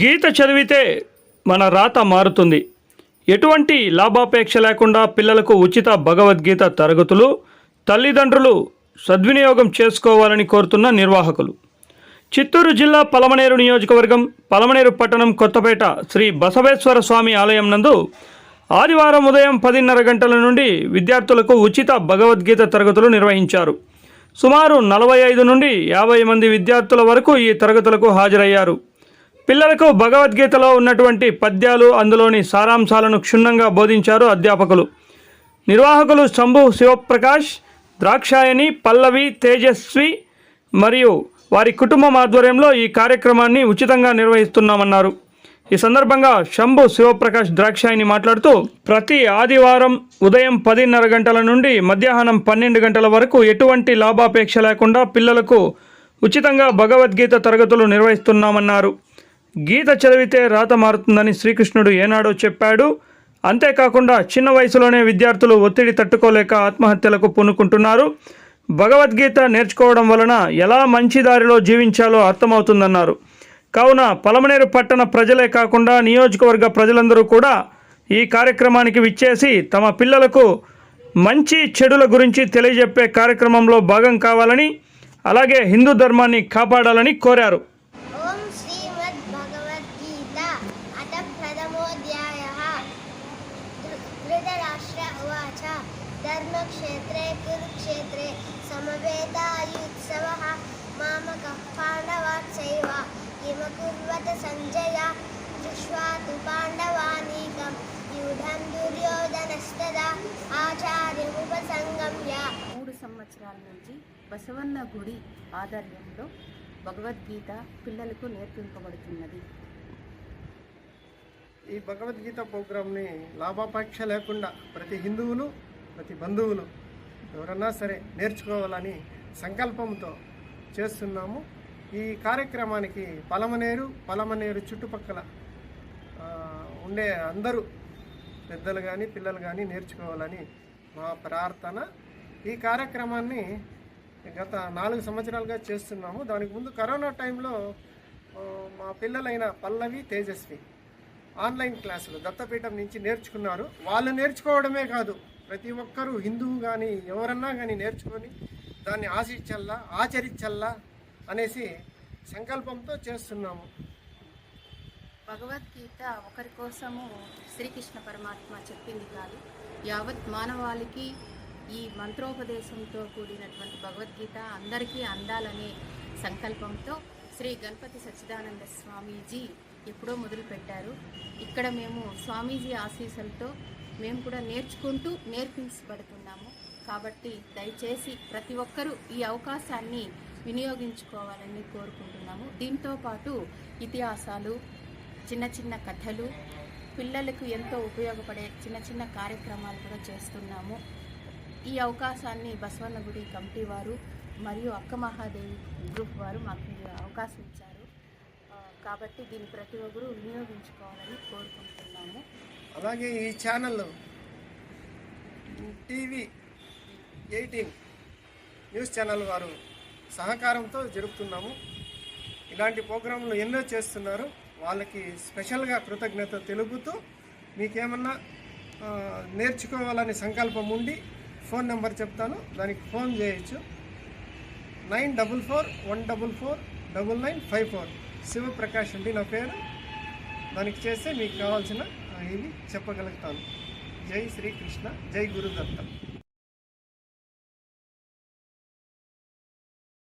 గీత చదివితే మన రాత మారుతుంది. ఎటువంటి లాభాపేక్ష లేకుండా పిల్లలకు ఉచిత భగవద్గీత తరగతులు తల్లిదండ్రులు సద్వినియోగం చేసుకోవాలని కోరుతున్న నిర్వాహకులు. చిత్తూరు జిల్లా పలమనేరు నియోజకవర్గం పలమనేరు పట్టణం కొత్తపేట శ్రీ బసవేశ్వర స్వామి ఆలయం నందు ఆదివారం ఉదయం పదిన్నర గంటల నుండి విద్యార్థులకు ఉచిత భగవద్గీత తరగతులు నిర్వహించారు. సుమారు నలభై ఐదు నుండి యాభై మంది విద్యార్థుల వరకు ఈ తరగతులకు హాజరయ్యారు. పిల్లలకు భగవద్గీతలో ఉన్నటువంటి పద్యాలు అందులోని సారాంశాలను క్షుణ్ణంగా బోధించారు అధ్యాపకులు. నిర్వాహకులు శంభు శివప్రకాష్ ద్రాక్షాయని పల్లవి తేజస్వి మరియు వారి కుటుంబం ఆధ్వర్యంలో ఈ కార్యక్రమాన్ని ఉచితంగా నిర్వహిస్తున్నామన్నారు. ఈ సందర్భంగా శంభు శివప్రకాష్ ద్రాక్షాయిని మాట్లాడుతూ ప్రతి ఆదివారం ఉదయం పదిన్నర గంటల నుండి మధ్యాహ్నం పన్నెండు గంటల వరకు ఎటువంటి లాభాపేక్ష లేకుండా పిల్లలకు ఉచితంగా భగవద్గీత తరగతులు నిర్వహిస్తున్నామన్నారు. గీత చదివితే రాత మారుతుందని శ్రీకృష్ణుడు ఏనాడో చెప్పాడు. అంతేకాకుండా చిన్న వయసులోనే విద్యార్థులు ఒత్తిడి తట్టుకోలేక ఆత్మహత్యలకు పూనుకుంటున్నారు. భగవద్గీత నేర్చుకోవడం వలన ఎలా మంచి దారిలో జీవించాలో అర్థమవుతుందన్నారు. కావున పలమనేరు పట్టణ ప్రజలే కాకుండా నియోజకవర్గ ప్రజలందరూ కూడా ఈ కార్యక్రమానికి విచ్చేసి తమ పిల్లలకు మంచి చెడుల గురించి తెలియజెప్పే కార్యక్రమంలో భాగం కావాలని అలాగే హిందూ ధర్మాన్ని కాపాడాలని కోరారు. धर्मक्षेत्रे कुरुक्षेत्रे समवेतायुत्सवः मामकः पाण्डवात्सैव किमकुर्वत सञ्जय दृष्ट्वा तु पाण्डवानीकं व्यूढं दुर्योधनस्तदा आचार्यमुपसङ्गम्य మూడు సంవత్సరాల నుంచి బసవన్న గుడి ఆధ్వర్యంలో భగవద్గీత పిల్లలకు నేర్పింపబడుతున్నది ఈ భగవద్గీత ప్రోగ్రామ్ని లాభాపేక్ష లేకుండా ప్రతి హిందువులు ప్రతి బంధువులు ఎవరన్నా సరే నేర్చుకోవాలని సంకల్పంతో చేస్తున్నాము. ఈ కార్యక్రమానికి పలమనేరు పలమనేరు చుట్టుపక్కల ఉండే అందరూ పెద్దలు కానీ పిల్లలు కానీ నేర్చుకోవాలని మా ప్రార్థన. ఈ కార్యక్రమాన్ని గత నాలుగు సంవత్సరాలుగా చేస్తున్నాము. దానికి ముందు కరోనా టైంలో మా పిల్లలైన పల్లవి తేజస్వి ఆన్లైన్ క్లాసులు దత్తపీఠం నుంచి నేర్చుకున్నారు. వాళ్ళు నేర్చుకోవడమే కాదు ప్రతి ఒక్కరూ హిందువు కానీ ఎవరన్నా కానీ నేర్చుకొని దాన్ని ఆశించల్లా ఆచరించల్లా అనేసి సంకల్పంతో చేస్తున్నాము. భగవద్గీత ఒకరి కోసము శ్రీకృష్ణ పరమాత్మ చెప్పింది కాదు. యావత్ మానవాళికి ఈ మంత్రోపదేశంతో కూడినటువంటి భగవద్గీత అందరికీ అందాలనే సంకల్పంతో శ్రీ గణపతి సచ్చిదానంద స్వామీజీ ఎప్పుడో మొదలుపెట్టారు. ఇక్కడ మేము స్వామీజీ ఆశీస్సులతో మేము కూడా నేర్చుకుంటూ నేర్పించబడుతున్నాము. కాబట్టి దయచేసి ప్రతి ఒక్కరూ ఈ అవకాశాన్ని వినియోగించుకోవాలని కోరుకుంటున్నాము. దీంతో పాటు ఇతిహాసాలు చిన్న చిన్న కథలు పిల్లలకు ఎంతో ఉపయోగపడే చిన్న చిన్న కార్యక్రమాలు కూడా చేస్తున్నాము. ఈ అవకాశాన్ని బసవన్న గుడి కమిటీ వారు మరియు అక్క మహాదేవి గ్రూప్ వారు మాకు అవకాశం ఇచ్చారు. కాబట్టి దీన్ని ప్రతి ఒక్కరూ వినియోగించుకోవాలని కోరుకుంటున్నాము. అలాగే ఈ channel TV eighteen news channel వారు సహకారంతో జరుపుతున్నాము. ఇలాంటి ప్రోగ్రాంలు ఎన్నో చేస్తున్నారు. వాళ్ళకి స్పెషల్గా కృతజ్ఞత తెలుపుతూ మీకేమన్నా నేర్చుకోవాలనే నేర్చుకోవాలని సంకల్పం ఉండి ఫోన్ నెంబర్ చెప్తాను. దానికి ఫోన్ చేయొచ్చు. Nine double four one double four double nine five four. Shivaprakash అండి నా పేరు. దానికి చేస్తే మీకు కావాల్సిన ఇది ఇవి చెప్పగలుగుతాను. జై శ్రీకృష్ణ జై గురుదత్త.